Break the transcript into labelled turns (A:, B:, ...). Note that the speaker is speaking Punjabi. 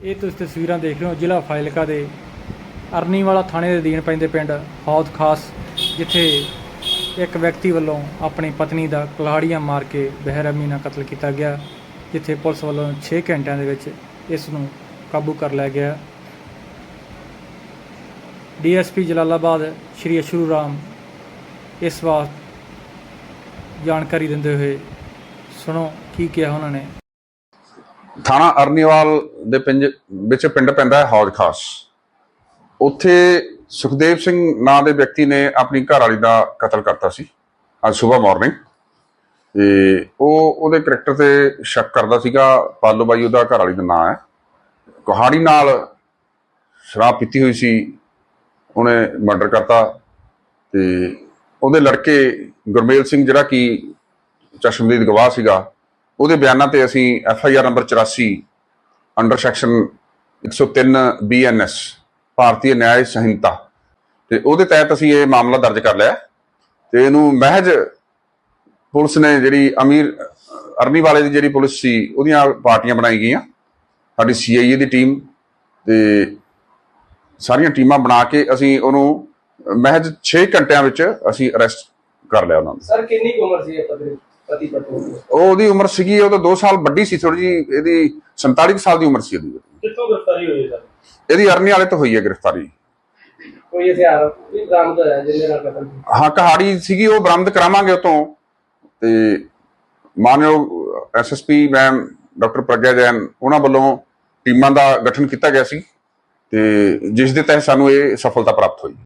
A: ਇਹ ਤੁਸੀਂ ਤਸਵੀਰਾਂ ਦੇਖ ਰਹੇ ਹੋ ਜ਼ਿਲ੍ਹਾ ਫਾਜ਼ਿਲਕਾ ਦੇ ਅਰਨੀਵਾਲਾ ਥਾਣੇ ਦੇ ਅਧੀਨ ਪੈਂਦੇ ਪਿੰਡ ਹੌਦ ਖਾਸ ਜਿੱਥੇ ਇੱਕ ਵਿਅਕਤੀ ਵੱਲੋਂ ਆਪਣੀ ਪਤਨੀ ਦਾ ਕਲਾੜੀਆਂ ਮਾਰ ਕੇ ਬੇਰਹਿਮੀ ਨਾਲ ਕਤਲ ਕੀਤਾ ਗਿਆ, ਜਿੱਥੇ ਪੁਲਿਸ ਵੱਲੋਂ 6 ਘੰਟਿਆਂ ਦੇ ਵਿੱਚ ਇਸ ਨੂੰ ਕਾਬੂ ਕਰ ਲਿਆ ਗਿਆ। ਡੀਐਸਪੀ ਜਲਾਲਾਬਾਦ ਸ਼੍ਰੀ ਅਸ਼ਰੂ ਰਾਮ ਇਸ ਵਾਰ ਜਾਣਕਾਰੀ ਦਿੰਦੇ ਹੋਏ ਸੁਣੋ ਕੀ ਕਿਹਾ ਉਹਨਾਂ ਨੇ।
B: ਥਾਣਾ ਅਰਨੀਵਾਲ ਦੇ ਪਿੰਜ, ਵਿੱਚ ਪਿੰਡ ਪੈਂਦਾ ਹੈ ਹੌਜ ਖਾਸ। ਉੱਥੇ ਸੁਖਦੇਵ ਸਿੰਘ ਨਾਂ ਦੇ ਵਿਅਕਤੀ ਨੇ ਆਪਣੀ ਘਰ ਵਾਲੀ ਦਾ ਕਤਲ ਕਰਤਾ ਸੀ। ਅੱਜ ਸਵੇਰ ਮਾਰਨਿੰਗ ਤੇ ਉਹ, ਉਹਦੇ ਕਰੈਕਟਰ ਤੇ ਸ਼ੱਕ ਕਰਦਾ ਸੀਗਾ, ਪਾਲੋ ਬਾਈ ਉਹਦਾ ਘਰ ਵਾਲੀ ਦਾ ਨਾਂ ਹੈ। ਕੁਹਾੜੀ ਨਾਲ ਸ਼ਰਾਬ ਪੀਤੀ ਹੋਈ ਸੀ, ਉਹਨੇ ਮਰਡਰ ਕਰਤਾ। ਤੇ ਉਹਦੇ ਲੜਕੇ ਗੁਰਮੇਲ ਸਿੰਘ, ਜਿਹੜਾ ਕਿ ਚਸ਼ਮਦੀਦ ਗਵਾਹ ਸੀਗਾ ਉਹਦੇ ਬਿਆਨਾਂ ਤੇ ਅਸੀਂ F I R number 84 under section 103 BNS Bharatiya Nyaya Sanhita. ਤੇ ਉਹਦੇ ਤਹਿਤ ਅਸੀਂ ਇਹ ਮਾਮਲਾ ਦਰਜ ਕਰ ਲਿਆ। ਤੇ ਇਹਨੂੰ ਮਹਿਜ ਪੁਲਿਸ ਨੇ ਜਿਹੜੀ ਅਮੀਰ ਅਰਨੀ ਵਾਲੇ ਦੀ ਜਿਹੜੀ ਪੁਲਿਸ ਸੀ, ਉਹਦੀਆਂ ਪਾਰਟੀਆਂ ਬਣਾਈ ਗਈਆਂ। ਸਾਡੀ ਸੀਆਈਏ ਦੀ ਟੀਮ ਤੇ ਸਾਰੀਆਂ ਟੀਮਾਂ ਬਣਾ ਕੇ ਅਸੀਂ ਉਹਨੂੰ ਮਹਿਜ 6 ਘੰਟਿਆਂ ਵਿੱਚ ਅਸੀਂ ਅਰੈਸਟ ਕਰ ਲਿਆ ਉਹਨਾਂ ਨੂੰ।
C: ਸਰ, ਕਿੰਨੀ ਉਮਰ ਸੀ ਇਹ ਪਤੀ ਪਤੀ
B: ਉਹ ਉਹਦੀ ਉਮਰ ਸੀਗੀ ਉਹ ਤਾਂ 2 ਸਾਲ ਵੱਡੀ ਸੀ ਥੋੜੀ ਜੀ ਇਹਦੀ 47 ਕੁ ਸਾਲ ਦੀ ਉਮਰ ਸੀ ਉਹਦੀ।
C: ਕਿੱਥੋਂ ਗ੍ਰਿਫਤਾਰੀ ਹੋਈ ਸਰ?
B: ਇਹਦੀ ਅਰਨੀ ਵਾਲੇ ਤੋਂ ਹੋਈ ਹੈ ਗ੍ਰਿਫਤਾਰੀ।
C: ਕੋਈ ਹਥਿਆਰ ਵੀ ਬਰਾਮਦ ਹੋਇਆ ਜਿਹਦੇ ਨਾਲ ਕਤਲ ਕੀਤਾ
B: ਹਾਂ ਕਹਾੜੀ ਸੀਗੀ ਉਹ ਬਰਾਮਦ ਕਰਾਵਾਂਗੇ ਉਤੋਂ ਤੇ। ਮਾਨਯੋਗ SSP ma'am doctor Pragya Jain ਉਹਨਾਂ ਵੱਲੋਂ ਟੀਮਾਂ ਦਾ ਗਠਨ ਕੀਤਾ ਗਿਆ ਸੀ। ਤੇ ਜਿਸ ਦੇ ਤਹਿਤ ਸਾਨੂੰ ਇਹ ਸਫਲਤਾ ਪ੍ਰਾਪਤ ਹੋਈ।